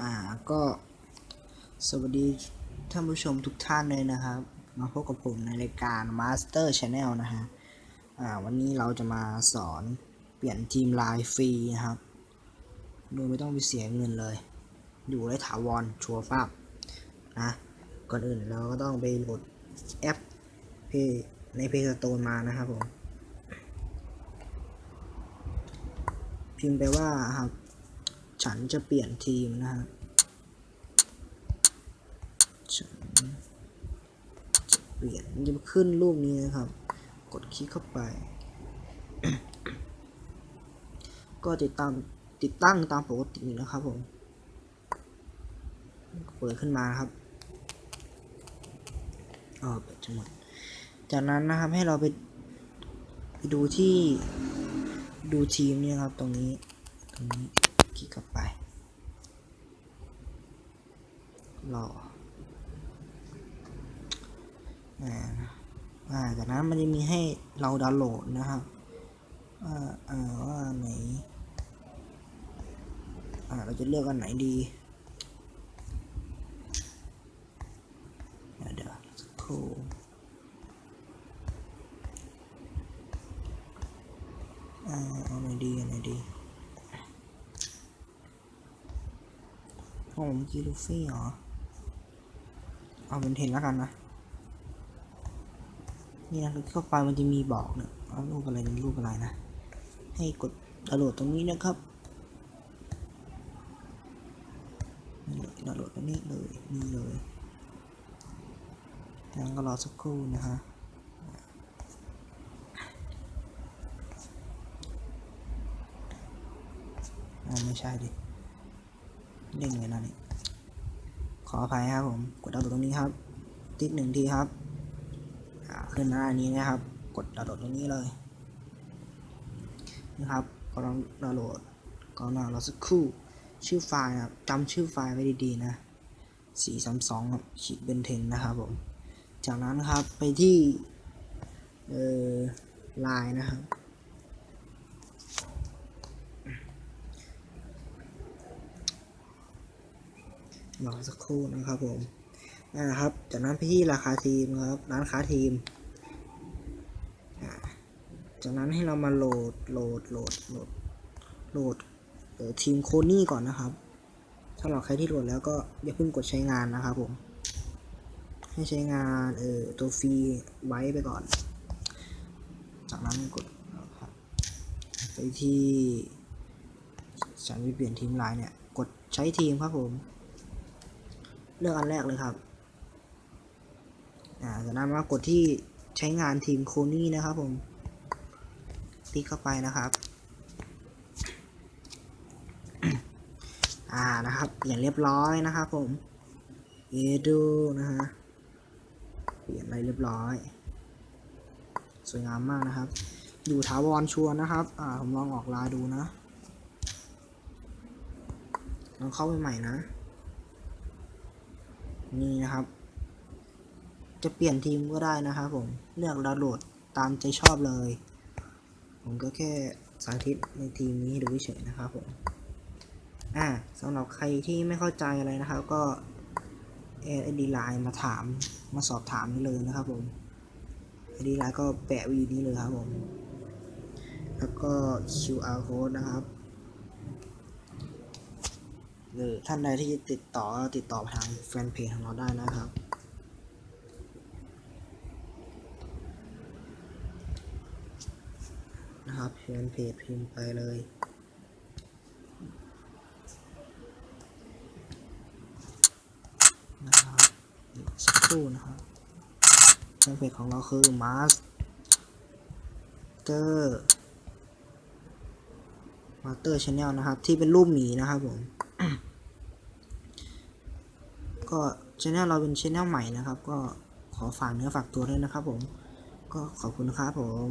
อ่าก็สวัสดีท่านผู้ชมทุกท่านเลยนะครับ มาพบกับผมในรายการ Master Channel นะฮะ อ่าวันนี้เราจะมาสอนเปลี่ยนทีมไลน์ฟรีนะครับ โดยไม่ต้องไปเสียเงินเลย อยู่ได้ถาวรชัวร์ฟ้าบนะก่อนอื่นเราก็ต้องไปโหลดแอปเพใน Play Store มานะครับผมพิมพ์ไปว่าครับฉันจะเปลี่ยนทีมนะฮะฉันจะเปลี่ยนจะขึ้นรูปนี้นะครับ กดคลิกเข้าไป ก็ติดตามติดตั้งตามปกตินะครับผม เปิดขึ้นมาครับอ๋อเปิดจะหมด จากนั้นนะครับให้เราไปไปดูที่ดูทีมเนี่ยครับตรงนี้ตรงนี้คลิกเข้าไปรออ่า จากนั้นมันจะมีให้เราดาวน์โหลดนะครับว่าอ่าว่าไหนอ่าเราจะเลือกอันไหนดีเดี๋ยวสักครู่อ่าเอาไหนดีเอาไหนดีของผมกีลูฟี่เหรอ เอาเป็นเทนแล้วกันนะ นี่นะเข้าไปมันจะมีบอกเนี่ยเอารูปอะไรเป็นรูปอะไรนะ ให้กดดาวน์โหลดตรงนี้นะครับเลยดาวน์โหลดตรงนี้เลยนี่เลยแล้วก็รอสักครู่นะฮะไม่ใช่ดิเด้งเลยนะนี่ขออภัยครับผม กดดาวน์โหลดตรงนี้ครับ ติ๊กหนึ่งทีครับ ขึ้นหน้านี้นะครับ กดดาวน์โหลดตรงนี้เลยนะครับก็ลองดาวน์โหลดก็นารอสักครู่ชื่อไฟล์ครับจำชื่อไฟล์ไว้ดีๆนะสี่สามสองขีดเบนเทนนะครับผมจากนั้นนะครับไปที่เอ่อไลน์นะครับรอสักครู่นะครับผมนะครับ จากนั้นไปที่ราคาทีมครับร้านค้าทีม จากนั้นให้เรามาโหลดโหลดโหลดโหลดโหลดทีมโคนี่ก่อนนะครับสำหรับใครที่โหลดแล้วก็อย่าเพิ่งกดใช้งานนะครับผมให้ใช้งานเออตัวฟรีไว้ไปก่อน จากนั้นกดไปที่ฉันไปเปลี่ยนทีมไลน์เนี่ย กดใช้ทีมครับผม เลือกอันแรกเลยครับอ่าจากนั้นมากดที่ใช้งานทีมโคนี่นะครับผม ติ๊กเข้าไปนะครับ อ่านะครับอย่างเรียบร้อยนะครับผมเอดูนะฮะเปลี่ยนอะไรเรียบร้อย สวยงามมากนะครับ อยู่ถาวรชัวร์นะครับ อ่าผมลองออกลน์ดูนะลองเข้าไปใหม่นะ นี่นะครับ จะเปลี่ยนทีมก็ได้นะครับผม เลือกดาวน์โหลดตามใจชอบเลย ผมก็แค่สาธิตในทีมนี้ให้ดูเฉยๆนะครับผม อ่าสำหรับใครที่ไม่เข้าใจอะไรนะครับ ก็แอดไอดีไลน์มาถามมาสอบถามได้เลยนะครับผมไอดีไลน์ก็แปะวีนี้เลยครับผม แล้วก็ QR code นะครับหรือท่านใดที่ติดต่อติดต่อทางแฟนเพจของเราได้นะครับ นะครับแฟนเพจพิมพ์ไปเลยนะครับอีกสักครู่นะครับแฟนเพจของเราคือ Master Master Channel นะครับ ที่เป็นรูปหมีนะครับผม ก็ช anel เราเป็นช anel ใหม่นะครับ ก็ขอฝากเนื้อฝากตัวด้วยนะครับผม ก็ขอบคุณครับผม